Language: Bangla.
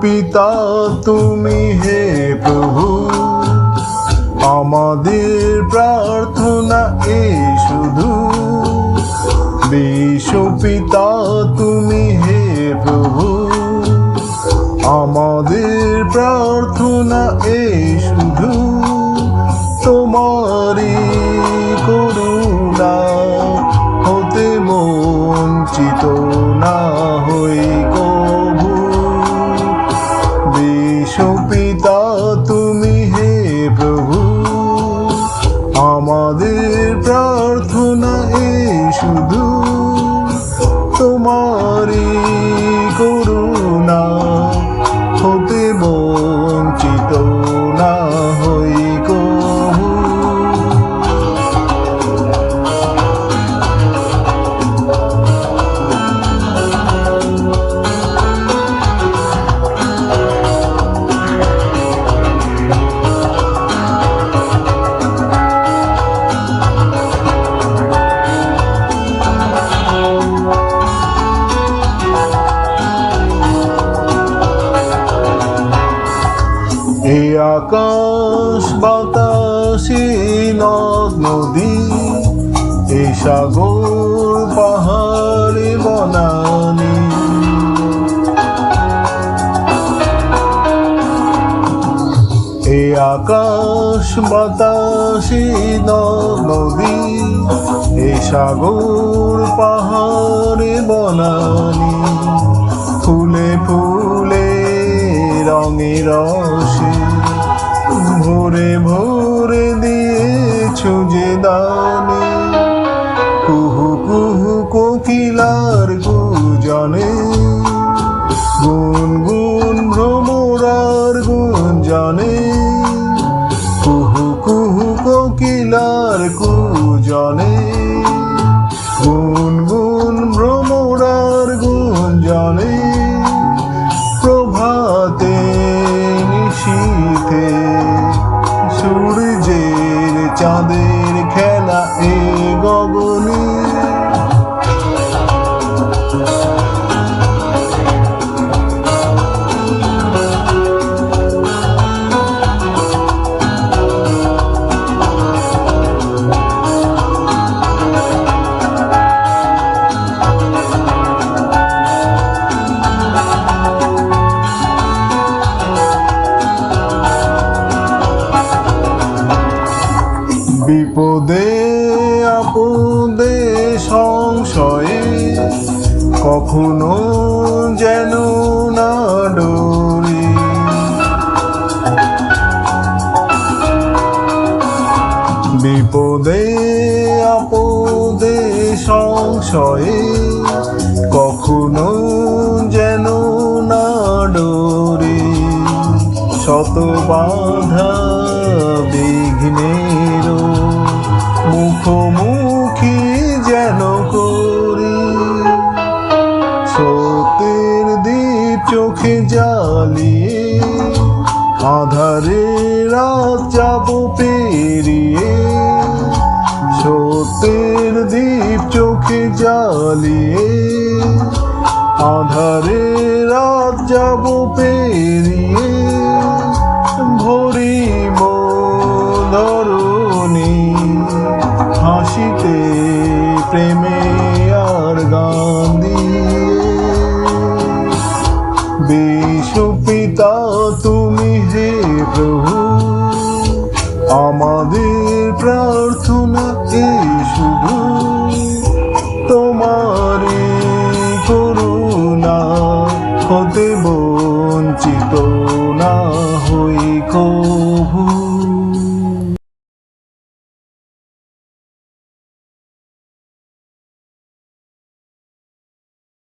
পিতা, তুমি হে প্রভু। আমাদের প্রার্থনা এ শুধু। বিশ্বপিতা তুমি হে প্রভু। আমাদের প্রার্থনা এ শুধু শুধু তোমারই আকাশ বাতাসে নদ, নদী এ সাগর পাহাড়ে বনানি। এ আকাশ বাতাসে নদ, নদী এ সাগর পাহাড়ে বনানি। ফুলে ফুলে রঙে রসে ভোরে ভোরে দিয়েছ যে দানে। কুহু কুহু কোকিলার গুজনে গুন গুন ভ্রমরার গুঞ্জনে। কুহু কুহু কোকিলার কুজনে গুন বিপদে, আপদে, সংশয়ে কখনো যেন না ডরি। বিপদে, আপদে, সংশয়ে কখনো যেন না ডরি। শত বাধা বিঘ্নের মুখোমুখি যেন করি। সত্যের দ্বীপ চোখে জ্বালিয়ে আধারে রাত যাব পেরিয়ে। সত্যের দ্বীপ চোখে জ্বালিয়ে আধারে রাত যাব পেরিয়ে। ভরিব আসিতে প্রেমে আর গান বিশ্বপিতা তুমি হে প্রভু, আমাদের প্রার্থনা কে শুধু। তোমার করুণা হতে বঞ্চিত না হই কভু